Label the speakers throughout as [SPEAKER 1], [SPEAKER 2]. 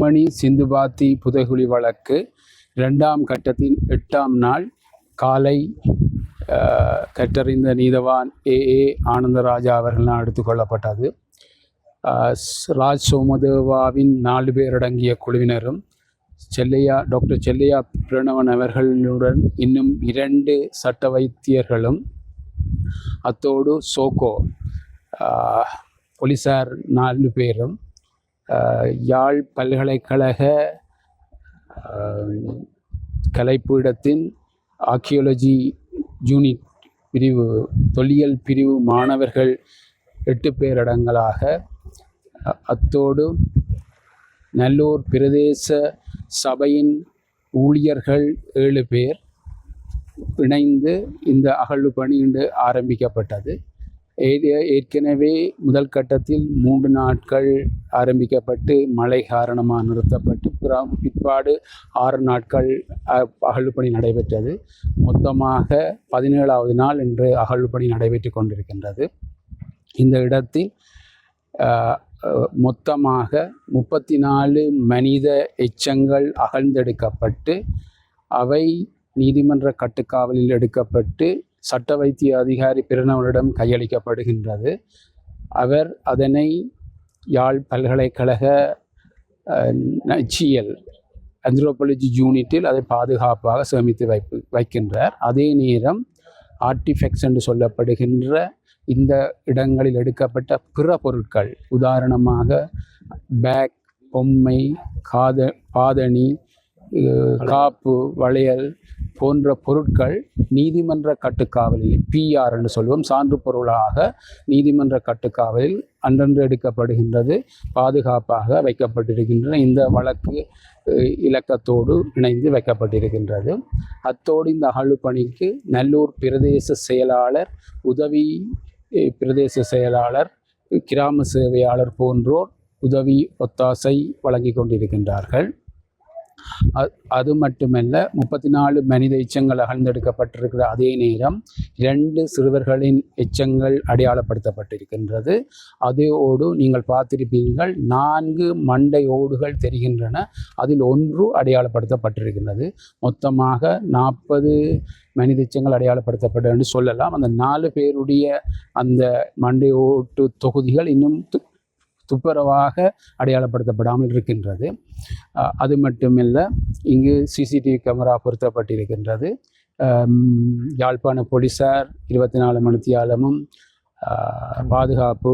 [SPEAKER 1] செம்மணி சிந்துபாத்தி புதைகுழி வழக்கு இரண்டாம் கட்டத்தின் எட்டாம் நாள் காலை கற்றறிந்த நீதவான் ஏ ஏ ஆனந்தராஜா அவர்களால் எடுத்துக்கொள்ளப்பட்டது கொள்ளப்பட்டது. ராஜ் சோமதேவாவின் நாலு பேரடங்கிய குழுவினரும் செல்லையா டாக்டர் செல்லையா பிரணவன் அவர்களுடன் இன்னும் இரண்டு சட்ட வைத்தியர்களும் அத்தோடு சோகோ போலீஸார் போலீசார் நாலு பேரும் யாழ் பல்கலைக்கழக கலைப்பீடத்தின் ஆர்கியோலஜி யூனிட் பிரிவு தொல்லியல் பிரிவு மாணவர்கள் எட்டு பேரடங்களாக அத்தோடு நல்லூர் பிரதேச சபையின் ஊழியர்கள் ஏழு பேர் இணைந்து இந்த அகழ்வு பணி இன்று ஆரம்பிக்கப்பட்டது. ஏற்கனவே முதல் கட்டத்தில் மூன்று நாட்கள் ஆரம்பிக்கப்பட்டு மழை காரணமாக நிறுத்தப்பட்டு பிற்பாடு ஆறு நாட்கள் அகழ்வு பணி நடைபெற்றது. மொத்தமாக பதினேழாவது நாள் இன்று அகழ்வு பணி நடைபெற்று கொண்டிருக்கின்றது. இந்த இடத்தில் மொத்தமாக முப்பத்தி நாலு மனித எச்சங்கள் அகழ்ந்தெடுக்கப்பட்டு அவை நீதிமன்ற கட்டுக்காவலில் எடுக்கப்பட்டு சட்ட வைத்திய அதிகாரி பிரணவனிடம் கையளிக்கப்படுகின்றது. அவர் அதனை யாழ் பல்கலைக்கழக நச்சியல் ஆந்த்ரோபாலஜி யூனிட்டில் அதை பாதுகாப்பாக சேமித்து வைப்பு வைக்கின்றார். அதே நேரம் ஆர்டிஃபெக்ட்ஸ் என்று சொல்லப்படுகின்ற இந்த இடங்களில் எடுக்கப்பட்ட பிற பொருட்கள் உதாரணமாக பேக் பொம்மை காத பாதணி காப்பு வளையல் போன்ற பொருட்கள் நீதிமன்ற கட்டுக்காவலில் பிஆர் என்று சொல்வோம் சான்று பொருளாக நீதிமன்ற கட்டுக்காவலில் அன்றன்று எடுக்கப்படுகின்றது பாதுகாப்பாக வைக்கப்பட்டிருக்கின்றன. இந்த வழக்கு இலக்கத்தோடு இணைந்து வைக்கப்பட்டிருக்கின்றது. அத்தோடு இந்த அகழ்வுப்பணிக்கு நல்லூர் பிரதேச செயலாளர் உதவி பிரதேச செயலாளர் கிராம சேவையாளர் போன்றோர் உதவி ஒத்தாசை வழங்கி கொண்டிருக்கின்றார்கள். அது மட்டுமல்ல முப்பத்தி நாலு மனித எச்சங்கள் அகழ்ந்தெடுக்கப்பட்டிருக்கிற அதே நேரம் இரண்டு சிறுவர்களின் எச்சங்கள் அடையாளப்படுத்தப்பட்டிருக்கின்றது. அதோடு நீங்கள் பார்த்திருப்பீர்கள் நான்கு மண்டை ஓடுகள் தெரிகின்றன அதில் ஒன்று அடையாளப்படுத்தப்பட்டிருக்கின்றது. மொத்தமாக நாற்பது மனித எச்சங்கள் அடையாளப்படுத்தப்பட்டு என்று சொல்லலாம். அந்த நாலு பேருடைய அந்த மண்டை ஓட்டு தொகுதிகள் இன்னும் துப்புரவாக அடையாளப்படுத்தப்படாமல் இருக்கின்றது. அது மட்டுமல்ல இங்கு சிசிடிவி கேமரா பொருத்தப்பட்டிருக்கின்றது. யாழ்ப்பாண போலீசார் இருபத்தி நாலு மணித்தியாலமும் பாதுகாப்பு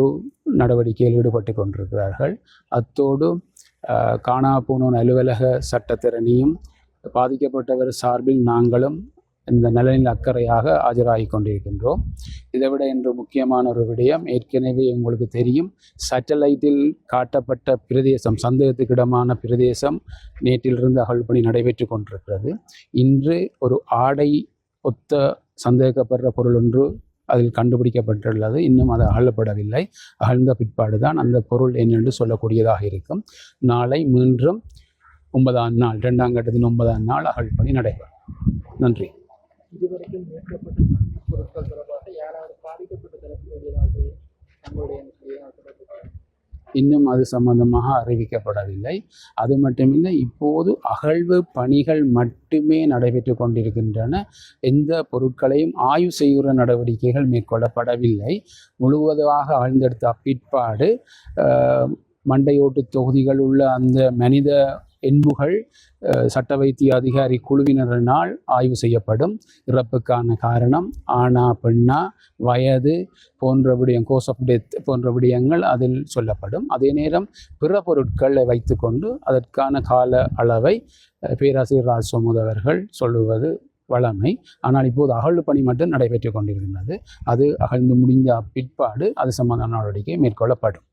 [SPEAKER 1] நடவடிக்கையில் ஈடுபட்டு கொண்டிருக்கிறார்கள். அத்தோடு காணா போனோன் அலுவலக சட்டத்திறனையும் பாதிக்கப்பட்டவர் சார்பில் நாங்களும் இந்த நலனில் அக்கறையாக ஆஜராகி கொண்டிருக்கின்றோம். இதைவிட இன்று முக்கியமான ஒரு விடயம் ஏற்கனவே உங்களுக்கு தெரியும். சேட்டலைட்டில் காட்டப்பட்ட பிரதேசம் சந்தேகத்துக்கிடமான பிரதேசம் நேற்றிலிருந்து அகழ்பணி நடைபெற்று கொண்டிருக்கிறது. இன்று ஒரு ஆடை ஒத்த சந்தேகப்படுற பொருள் ஒன்று அதில் கண்டுபிடிக்கப்பட்டுள்ளது. இன்னும் அது அகழப்படவில்லை அகழ்ந்த பிற்பாடு தான் அந்த பொருள் என்னென்று சொல்லக்கூடியதாக இருக்கும். நாளை மீண்டும் ஒன்பதாம் நாள் இரண்டாம் கட்டத்தின் ஒன்பதாம் நாள் அகழ்பணி நடைபெறும். நன்றி.
[SPEAKER 2] இதுவரைக்கும் மீட்கப்பட்ட சான்று பொருட்கள் தொடர்பாக யாராவது பாதிக்கப்பட்ட தரப்பில் ஏதாவது தங்களுடைய
[SPEAKER 1] இன்னும் அது சம்பந்தமாக அறிவிக்கப்படவில்லை. அது மட்டுமில்லை இப்போது அகழ்வு பணிகள் மட்டுமே நடைபெற்று கொண்டிருக்கின்றன. எந்த பொருட்களையும் ஆய்வு செய்கிற நடவடிக்கைகள் மேற்கொள்ளப்படவில்லை. முழுவதாக ஆழ்ந்தெடுத்த பிற்பாடு மண்டையோட்டு தொகுதிகள் உள்ள அந்த மனித என்புகள் சட்ட வைத்திய அதிகாரி குழுவினரினால் ஆய்வு செய்யப்படும். இறப்புக்கான காரணம் ஆணா பெண்ணா வயது போன்ற விடயம் கோஸ் ஆஃப் டெத் போன்ற விடயங்கள் அதில் சொல்லப்படும். அதே நேரம் பிற பொருட்களை வைத்துக்கொண்டு அதற்கான கால அளவை பேராசிரியர் ராஜ்சோமுத் அவர்கள் சொல்லுவது வழமை ஆனால் இப்போது அகழ்வு பணி மட்டும் நடைபெற்று கொண்டிருக்கின்றது. அது அகழ்ந்து முடிந்த பிற்பாடு அது சம்பந்தமான நடவடிக்கை மேற்கொள்ளப்படும்.